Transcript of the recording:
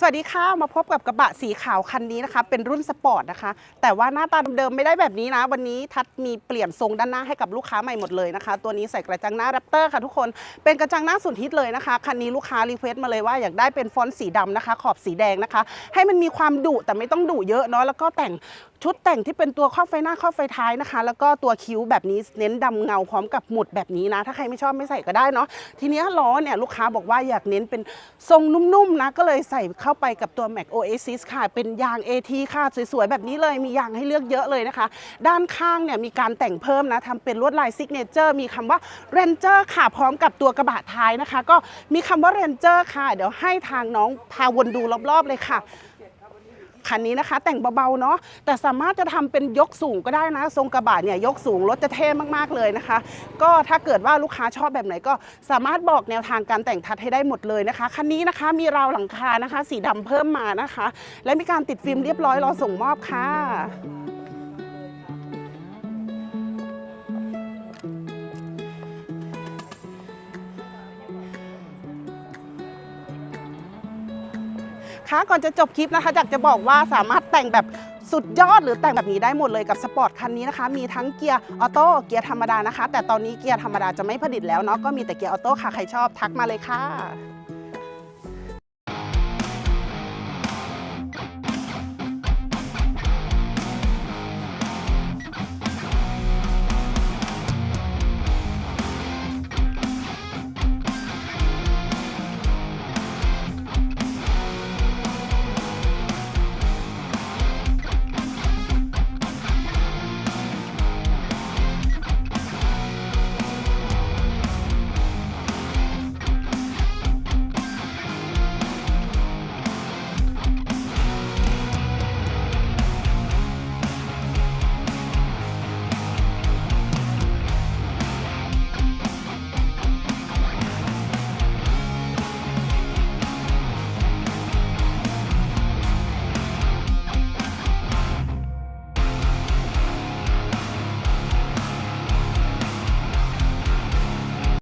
สวัสดีค่ะ มาพบกับกระบะสีขาวคันนี้นะคะ เป็นรุ่นสปอร์ตนะคะ แต่ว่าหน้าตาเดิมๆไม่ได้แบบนี้นะ วันนี้ทัดมีเปลี่ยนทรงด้านหน้าให้กับลูกค้าใหม่หมดเลยนะคะ ตัวนี้ใส่กระจังหน้าแรปเตอร์ค่ะทุกคน เป็นกระจังหน้าสุดฮิตเลยนะคะ คันนี้ลูกค้ารีเควสต์มาเลยว่าอยากได้เป็นฟอนต์สีดำนะคะ ขอบสีแดงนะคะ ให้มันมีความดุแต่ไม่ต้องดุเยอะเนาะ แล้วก็แต่งชุดแต่งที่เป็นตัวครอบไฟหน้าครอบไฟท้ายนะคะ แล้วก็ตัวคิ้วแบบนี้เน้นดำเงาพร้อมกับหมุดแบบนี้นะ ถ้าใครไม่ชอบไม่ใส่ก็ได้เนาะทีนี้ล้อเนี่ยลูกค้าบอกว่าอยากเน้นเป็นทรงนุ่มๆนะ ก็เลยใส่เข้าไปกับตัว Mac Oasis ค่ะ เป็นยาง AT ค่ะ สวยๆ แบบนี้เลยมียางให้เลือกเยอะเลยนะคะ ด้านข้างเนี่ยมีการแต่งเพิ่มนะทำเป็นลวดลายซิกเนเจอร์มีคำว่า Ranger ค่ะพร้อมกับตัวกระบะท้ายนะคะ ก็มีคำว่า Ranger ค่ะ เดี๋ยวให้ทางน้องพาวนดูรอบๆเลยค่ะ คันนี้นะคะ แต่งเบาๆเนาะแต่สามารถจะทำเป็นยกสูงก็ได้นะ ทรงกระบะเนี่ยยกสูงรถจะเท่มากๆเลยนะคะ ก็ถ้าเกิดว่าลูกค้าชอบแบบไหนก็สามารถบอกแนวทางการแต่งทัดให้ได้หมดเลยนะคะคันนี้นะคะมีราวหลังคานะคะ สีดำเพิ่มมานะคะ และมีการติดฟิล์มเรียบร้อยรอส่งมอบค่ะ ค่ะก่อนจะจบคลิปนะคะอยากจะบอกว่าสามารถแต่งแบบสุดยอดหรือแต่งแบบนี้ได้หมดเลยกับสปอร์ตคันนี้นะคะ มีทั้งเกียร์ออโต้เกียร์ธรรมดานะคะ แต่ตอนนี้เกียร์ธรรมดาจะไม่ผลิตแล้วเนาะก็มีแต่เกียร์ออโต้ค่ะใครชอบทักมาเลยค่ะ